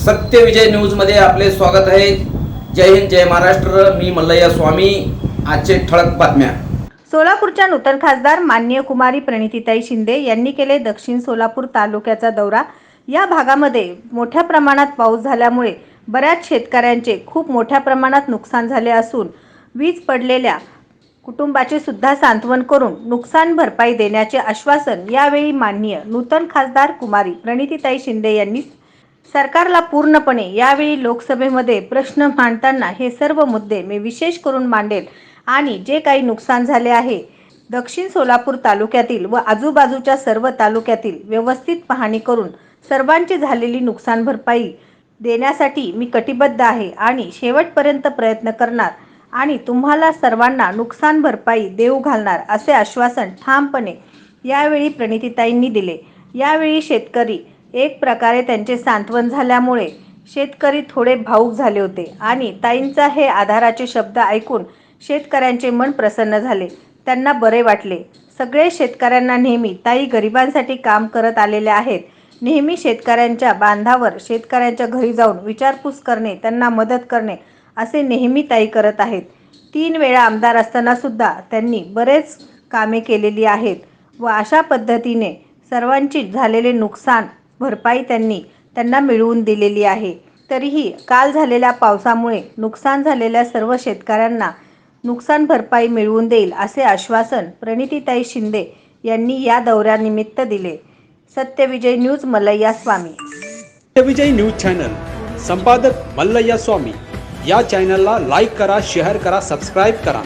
सत्य विजय न्यूजमध्ये आपले स्वागत आहे. जय हिंद जय महाराष्ट्र. मी मल्लయ్య स्वामी. आजचे ठळक बातम्या. सोलापूरच्या नूतन खासदार मान्य कुमारी प्रणितीताई शिंदे यांनी केले दक्षिण सोलापूर तालुक्याचा दौरा. या भागामध्ये मोठ्या प्रमाणात पाऊस झाल्यामुळे बऱ्याच शेतकऱ्यांचे खूप मोठ्या प्रमाणात नुकसान झाले असून वीज पडलेल्या कुटुंबाचे सुद्धा सांत्वन करून नुकसान भरपाई देण्याचे आश्वासन यावेळी माननीय नूतन खासदार कुमारी प्रणितीताई शिंदे यांनी सरकारला पूर्णपणे यावेळी लोकसभेमध्ये प्रश्न मांडताना हे सर्व मुद्दे मी विशेष करून मांडेल. आणि जे काही नुकसान झाले आहे दक्षिण सोलापूर तालुक्यातील व आजूबाजूच्या सर्व तालुक्यातील व्यवस्थित पाहणी करून सर्वांची झालेली नुकसान भरपाई देण्यासाठी मी कटिबद्ध आहे आणि शेवटपर्यंत प्रयत्न करणार आणि तुम्हाला सर्वांना नुकसान भरपाई देऊ घालणार असे आश्वासन ठामपणे यावेळी प्रणितीताईंनी दिले. यावेळी शेतकरी एक प्रकारे त्यांचे सांत्वन झाल्यामुळे शेतकरी थोडे भाऊक झाले होते आणि ताईंचा हे आधाराचे शब्द ऐकून शेतकऱ्यांचे मन प्रसन्न झाले. त्यांना बरे वाटले. सगळे शेतकऱ्यांना नेहमी ताई गरिबांसाठी काम करत आलेल्या आहेत. नेहमी शेतकऱ्यांच्या बांधावर शेतकऱ्यांच्या घरी जाऊन विचारपूस करणे त्यांना मदत करणे असे नेहमी ताई करत आहेत. तीन वेळा आमदार असताना सुद्धा त्यांनी बरेच कामे केलेली आहेत व अशा पद्धतीने सर्वांची झालेले नुकसान भरपाई त्यांनी त्यांना मिळवून दिलेली आहे. तरीही काल झालेल्या पावसामुळे नुकसान झालेल्या सर्व शेतकऱ्यांना नुकसान भरपाई मिळवून देईल असे आश्वासन प्रणितीताई शिंदे यांनी या दौऱ्यानिमित्त दिले. Satyavijay news Mallayya Swami. Satyavijay news channel. संपादक मल्लय्या स्वामी. या चॅनलला लाईक करा शेअर करा सबस्क्राईब करा.